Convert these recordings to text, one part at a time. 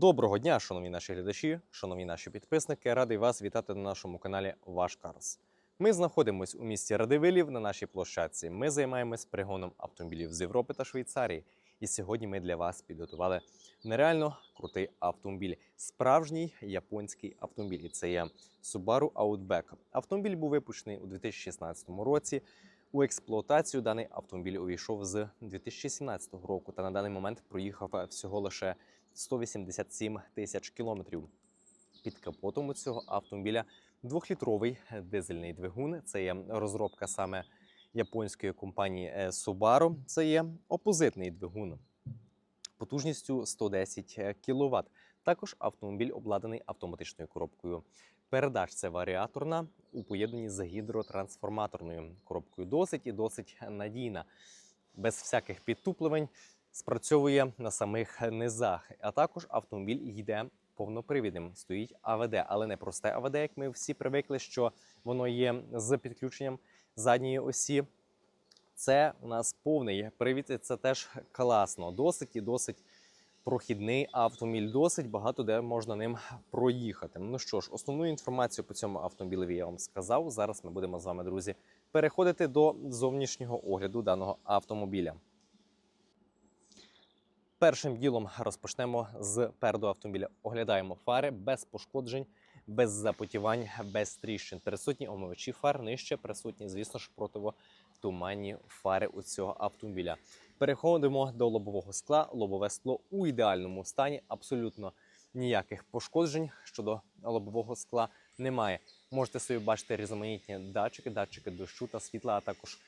Доброго дня, шановні наші глядачі, шановні наші підписники. Радий вас вітати на нашому каналі Ваш Карс. Ми знаходимось у місті Радивилів на нашій площадці. Ми займаємось пригоном автомобілів з Європи та Швейцарії. І сьогодні ми для вас підготували нереально крутий автомобіль. Справжній японський автомобіль. І це є Subaru Outback. Автомобіль був випущений у 2016 році. У експлуатацію даний автомобіль увійшов з 2017 року та на даний момент проїхав всього лише 187 тисяч кілометрів. Під капотом у цього автомобіля двохлітровий дизельний двигун. Це є розробка саме японської компанії е, Subaru. Це є опозитний двигун потужністю 110 кВт. Також автомобіль обладнаний автоматичною коробкою. Передач це варіаторна у поєднанні з гідротрансформаторною коробкою. Досить і досить надійна, без всяких підтуплювань спрацьовує на самих низах. А також автомобіль йде повнопривідним. Стоїть АВД, але не просте АВД, як ми всі привикли, що воно є з підключенням задньої осі. Це у нас повний привід, це теж класно. Досить і досить прохідний автомобіль. Досить багато де можна ним проїхати. Ну що ж, основну інформацію по цьому автомобілеві я вам сказав. Зараз ми будемо з вами, друзі, переходити до зовнішнього огляду даного автомобіля. Першим ділом розпочнемо з переду автомобіля. Оглядаємо фари без пошкоджень, без запотівань, без тріщин. Присутні омивачі фар нижче, присутні, звісно ж, противотуманні фари у цього автомобіля. Переходимо до лобового скла. Лобове скло у ідеальному стані, абсолютно ніяких пошкоджень щодо лобового скла немає. Можете собі бачити різноманітні датчики, датчики дощу та світла, а також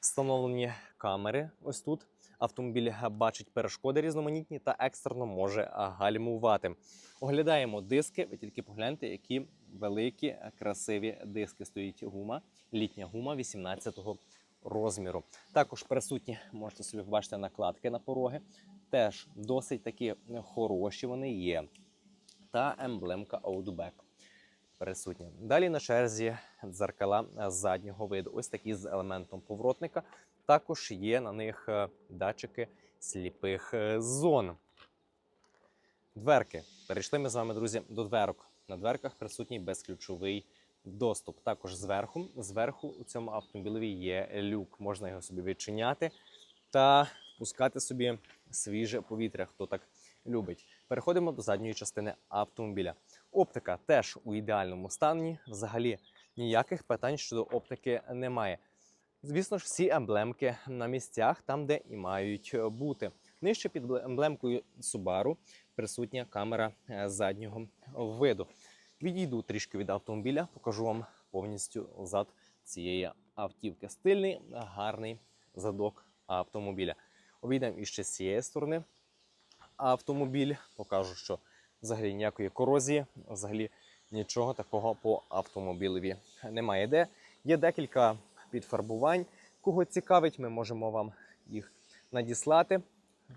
встановлені камери. Ось тут автомобіль бачить перешкоди різноманітні та екстерно може гальмувати. Оглядаємо диски. Ви тільки погляньте, які великі, красиві диски. Стоїть гума, літня гума 18-го розміру. Також присутні, можете собі побачити накладки на пороги. Теж досить такі хороші вони є. Та емблемка Outback присутня. Далі на черзі дзеркала заднього виду. Ось такі з елементом поворотника. Також є на них е, датчики сліпих е, зон. Дверки. Перейшли ми з вами, друзі, до дверок. На дверках присутній безключовий доступ. Також зверху, зверху у цьому автомобілеві є люк. Можна його собі відчиняти та впускати собі свіже повітря, хто так любить. Переходимо до задньої частини автомобіля. Оптика теж у ідеальному стані. Взагалі ніяких питань щодо оптики немає. Звісно ж, всі емблемки на місцях, там, де і мають бути. Нижче під емблемкою Subaru присутня камера е, заднього виду. Відійду трішки від автомобіля, покажу вам повністю зад цієї автівки. Стильний, гарний задок автомобіля. Обійдемо іще з цієї сторони автомобіль. Покажу, що взагалі ніякої корозії, взагалі нічого такого по автомобілеві немає. Де є декілька підфарбувань. Кого цікавить, ми можемо вам їх надіслати.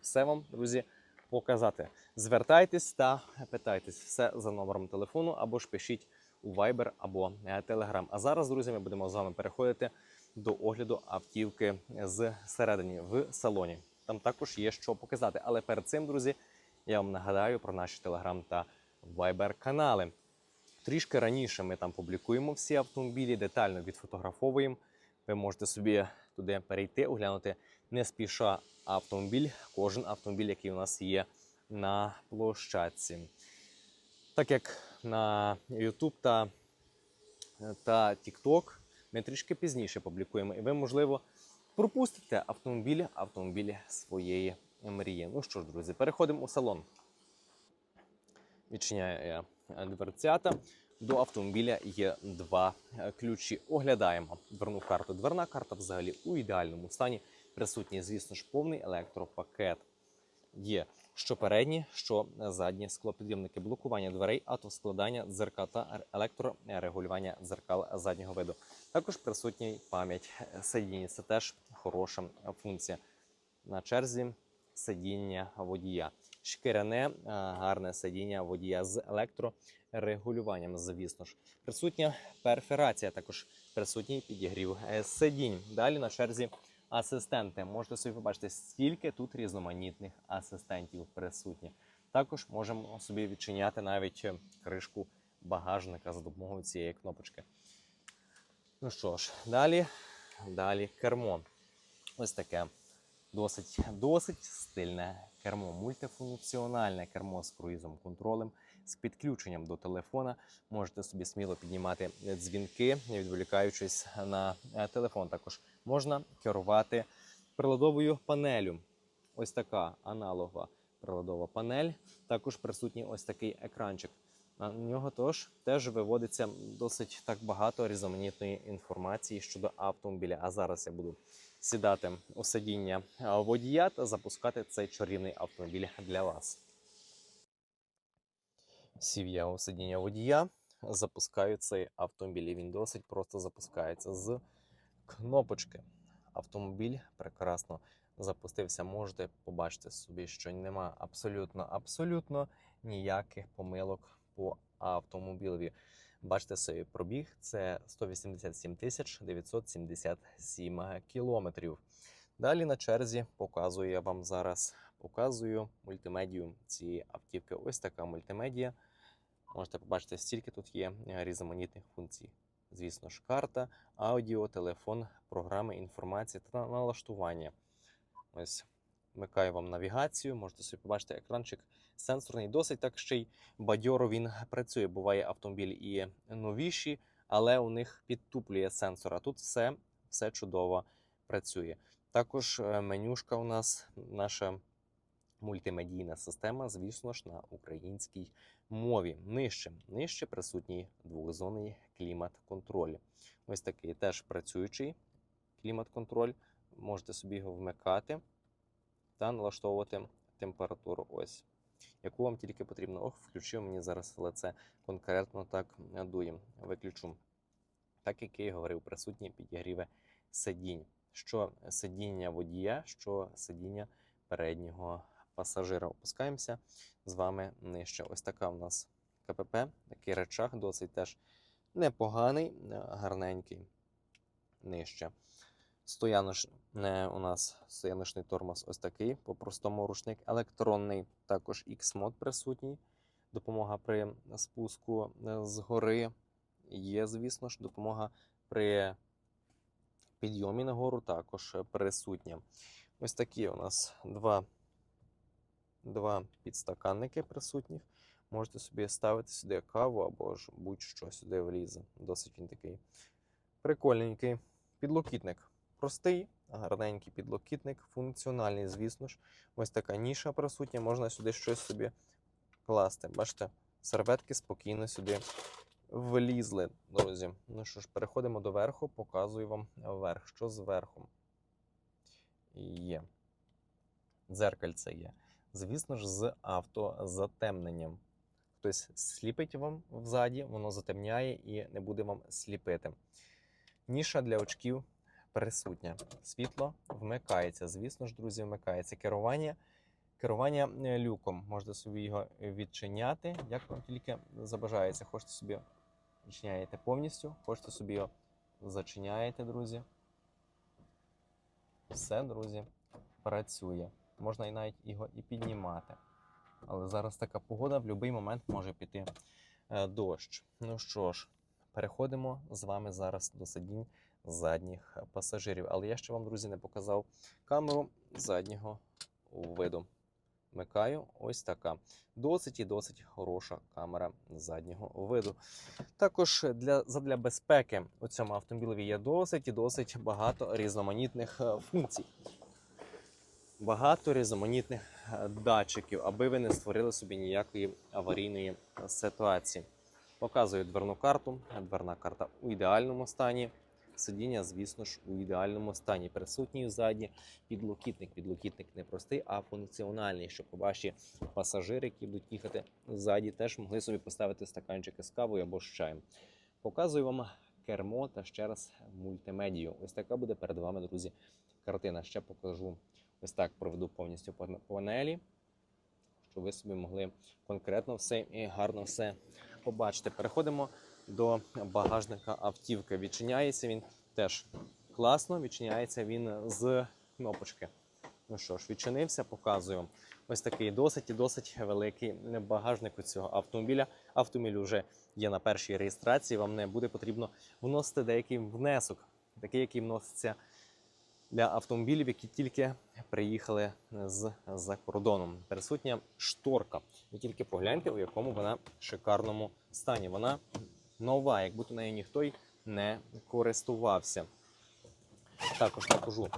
Все вам, друзі, показати. Звертайтесь та питайтесь все за номером телефону або ж пишіть у Viber або Telegram. А зараз, друзі, ми будемо з вами переходити до огляду автівки з середині в салоні. Там також є що показати. Але перед цим, друзі, я вам нагадаю про наші Telegram та Viber канали. Трішки раніше ми там публікуємо всі автомобілі, детально відфотографовуємо. Ви можете собі туди перейти, оглянути не спіша автомобіль, кожен автомобіль, який у нас є на площадці. Так як на YouTube та, та TikTok ми трішки пізніше публікуємо, і ви, можливо, пропустите автомобіль, автомобіль своєї мрії. Ну що ж, друзі, переходимо у салон. Відчиняю я дверцята. До автомобіля є два е, ключі. Оглядаємо дверну карту. Дверна карта взагалі у ідеальному стані. Присутній, звісно ж, повний електропакет. Є що передні, що задні склопідйомники, блокування дверей, автоскладання дзеркал та електрорегулювання дзеркал заднього виду. Також присутній пам'ять сидіння. Це теж хороша функція. На черзі сидіння водія. Шкіряне, гарне сидіння водія з електрорегулюванням, звісно ж. Присутня перферація, також присутній підігрів е, сидінь. Далі на черзі асистенти. Можете собі побачити, стільки тут різноманітних асистентів присутні. Також можемо собі відчиняти навіть е, кришку багажника за допомогою цієї кнопочки. Ну що ж, далі, далі кермо. Ось таке досить, досить стильне кермо, мультифункціональне кермо з круїзом контролем, з підключенням до телефона. Можете собі сміло піднімати дзвінки, не відволікаючись на е, телефон. Також можна керувати приладовою панелю. Ось така аналогова приладова панель. Також присутній ось такий екранчик. На нього тож теж виводиться досить так багато різноманітної інформації щодо автомобіля. А зараз я буду сідати у сидіння водія та запускати цей чарівний автомобіль для вас. Сів я у сидіння водія, запускаю цей автомобіль. І він досить просто запускається з кнопочки. Автомобіль прекрасно запустився. Можете побачити собі, що нема абсолютно, абсолютно ніяких помилок по автомобілеві. Бачите собі пробіг це 187 тисяч 977 кілометрів. Далі на черзі показую я вам зараз показую мультимедію цієї автівки. Ось така мультимедія. Можете побачити, стільки тут є е, різноманітних функцій. Звісно ж, карта, аудіо, телефон, програми, інформація та налаштування. Ось вмикаю вам навігацію. Можете собі побачити екранчик сенсорний, досить так ще й бадьоро він працює. Буває автомобіль і новіші, але у них підтуплює сенсор. А тут все, все чудово працює. Також е, менюшка у нас наша мультимедійна система, звісно ж, на українській мові. Нижче, нижче присутній двохзонний клімат-контроль. Ось такий теж працюючий клімат-контроль. Можете собі його вмикати та налаштовувати температуру. Ось яку вам тільки потрібно. Ох, включив мені зараз лице конкретно так дує. Виключу. Так як я і говорив, присутні підігріве сидінь. Що сидіння водія, що сидіння переднього пасажира. Опускаємося з вами нижче. Ось така в нас КПП, такий речах, досить теж непоганий, гарненький нижче. Стоянош... не, у нас стояночний тормоз ось такий, по-простому рушник електронний, також X-мод присутній. Допомога при спуску е, з гори є, звісно ж, допомога при підйомі на гору також присутня. Ось такі у нас два, два підстаканники присутніх. Можете собі ставити сюди каву або ж будь-що сюди влізе. Досить він такий прикольненький. Підлокітник простий, гарненький підлокітник, функціональний, звісно ж. Ось така ніша присутня, можна сюди щось собі класти. Бачите, серветки спокійно сюди влізли, друзі. Ну що ж, переходимо до верху, показую вам верх. Що з верхом? Є. Дзеркальце є. Звісно ж, з автозатемненням. Хтось сліпить вам взаді, воно затемняє і не буде вам сліпити. Ніша для очків присутня. Світло вмикається. Звісно ж, друзі, вмикається керування. Керування е, люком. Можете собі його відчиняти, як вам тільки забажається. Хочете собі відчиняєте повністю, хочете собі його зачиняєте, друзі. Все, друзі, працює. Можна і навіть його і піднімати. Але зараз така погода, в будь-який момент може піти е, дощ. Ну що ж, переходимо з вами зараз до сидінь задніх пасажирів. Але я ще вам, друзі, не показав камеру заднього виду. Вмикаю, ось така. Досить і досить хороша камера заднього виду. Також для, задля безпеки у цьому автомобілі є досить і досить багато різноманітних е, функцій. Багато різноманітних е, датчиків, аби ви не створили собі ніякої аварійної е, ситуації. Показую дверну карту. Дверна карта у ідеальному стані. Сидіння, звісно ж, у ідеальному стані. Присутній ззаді підлокітник. Підлокітник не простий, а функціональний, щоб ваші пасажири, які будуть їхати ззаді, теж могли собі поставити стаканчики з кавою або з чаєм. Показую вам кермо та ще раз мультимедію. Ось така буде перед вами, друзі, картина. Ще покажу ось так проведу повністю по панелі, щоб ви собі могли конкретно все і гарно все побачити. Переходимо до багажника автівки. Відчиняється він теж класно, відчиняється він з кнопочки. Ну що ж, відчинився, показую. Ось такий досить і досить великий багажник у цього автомобіля. Автомобіль вже є на першій реєстрації. Вам не буде потрібно вносити деякий внесок, такий, який вноситься для автомобілів, які тільки приїхали з за кордоном. Присутня шторка. Ви тільки погляньте, у якому вона шикарному стані. Вона нова, як будто нею ніхто й не користувався. Також покажу.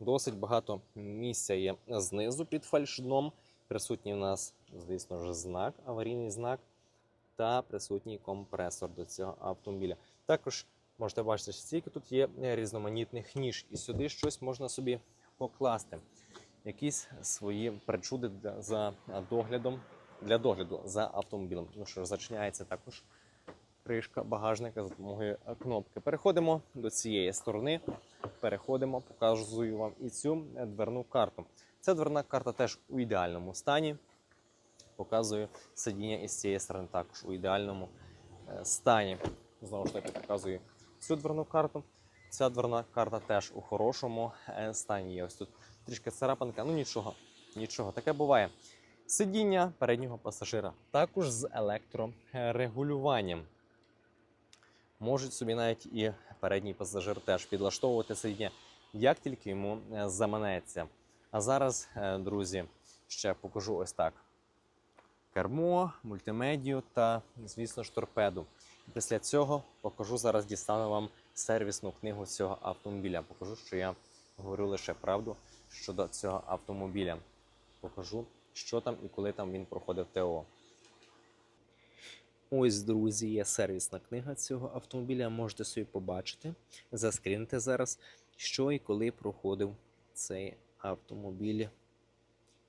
Досить багато місця є знизу під фальшдном. Присутній у нас, звісно ж, знак, аварійний знак та присутній компресор до цього автомобіля. Також можете бачити, що стільки тут є різноманітних ніж, і сюди щось можна собі покласти. Якісь свої причуди за доглядом для догляду за автомобілем. Ну що зачиняється також кришка багажника за допомогою кнопки. Переходимо до цієї сторони. Переходимо, показую вам і цю дверну карту. Ця дверна карта теж у ідеальному стані. Показую сидіння із цієї сторони також у ідеальному е, стані. Знову ж таки, показую цю дверну карту. Ця дверна карта теж у хорошому е, стані. Є ось тут трішки царапанка. Ну нічого, нічого, таке буває. Сидіння переднього пасажира також з електрорегулюванням. Можуть собі навіть і передній пасажир теж підлаштовувати сидіння, як тільки йому е, заманеться. А зараз, е, друзі, ще покажу ось так: кермо, мультимедію та, звісно ж, торпеду. Після цього покажу зараз, дістану вам сервісну книгу цього автомобіля. Покажу, що я говорю лише правду щодо цього автомобіля. Покажу, що там і коли там він проходив ТО. Ось, друзі, є сервісна книга цього автомобіля. Можете собі побачити, заскрінити зараз, що і коли проходив цей автомобіль,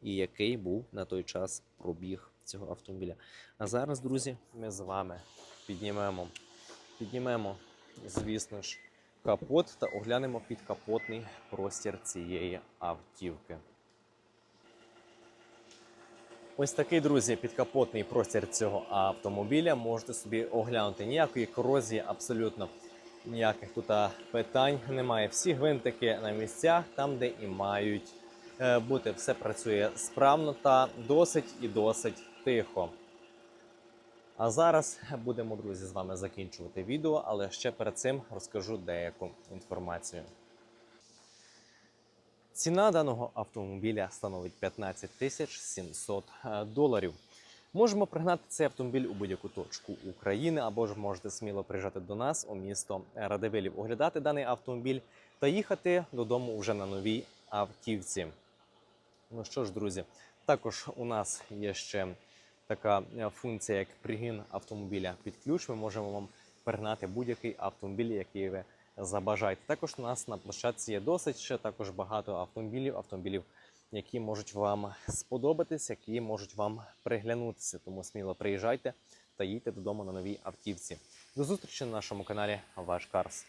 і який був на той час пробіг цього автомобіля. А зараз, друзі, ми з вами піднімемо, піднімемо, звісно ж, капот та оглянемо підкапотний простір цієї автівки. Ось такий, друзі, підкапотний простір цього автомобіля. Можете собі оглянути ніякої корозії, абсолютно ніяких тут питань немає. Всі гвинтики на місцях, там, де і мають е, бути. Все працює справно та досить і досить тихо. А зараз будемо, друзі, з вами закінчувати відео, але ще перед цим розкажу деяку інформацію. Ціна даного автомобіля становить 15 тисяч 700 е, доларів. Можемо пригнати цей автомобіль у будь-яку точку України, або ж можете сміло приїжджати до нас у місто Радивилів, оглядати даний автомобіль та їхати додому вже на новій автівці. Ну що ж, друзі, також у нас є ще така е, функція, як пригін автомобіля під ключ. Ми можемо вам пригнати будь-який автомобіль, який ви забажаєте. Також у нас на площадці є досить ще також багато автомобілів, автомобілів, які можуть вам сподобатись, які можуть вам приглянутися. Тому сміло приїжджайте та їдьте додому на новій автівці. До зустрічі на нашому каналі Ваш Карс.